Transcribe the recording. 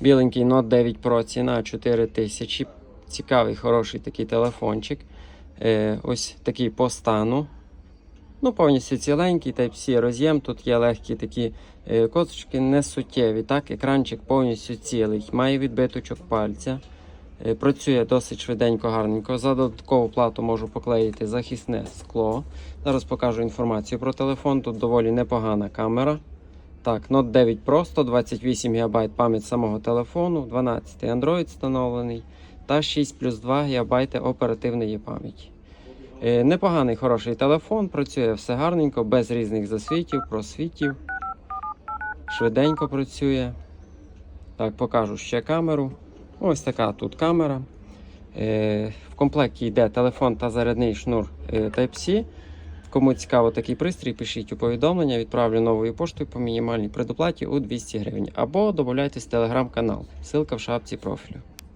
Біленький Note 9 Pro, ціна 4000. Цікавий, хороший такий телефончик. Е, ось такий по стану. Ну, повністю ціленький, Type-C роз'єм. Тут є легкі такі е, косточки, не суттєві. Так, екранчик повністю цілий, має відбиточок пальця. Е, Працює досить швиденько, гарненько. За додаткову плату можу поклеїти захисне скло. Зараз покажу інформацію про телефон. Тут доволі непогана камера. Так, Note 9 Pro, 128 ГБ пам'ять самого телефону, 12 Android встановлений та 6 плюс 2 ГБ оперативної пам'яті. Е, Непоганий хороший телефон, працює все гарненько, без різних засвітів, просвітів. Швиденько працює. Так, покажу ще камеру. Ось така тут камера. Е, В комплекті йде телефон та зарядний шнур е, Type-C. Кому цікаво такий пристрій, пишіть у повідомлення, відправлю новою поштою по мінімальній предоплаті у 200 гривень. Або додайтесь в телеграм-канал. Ссылка в шапці профілю.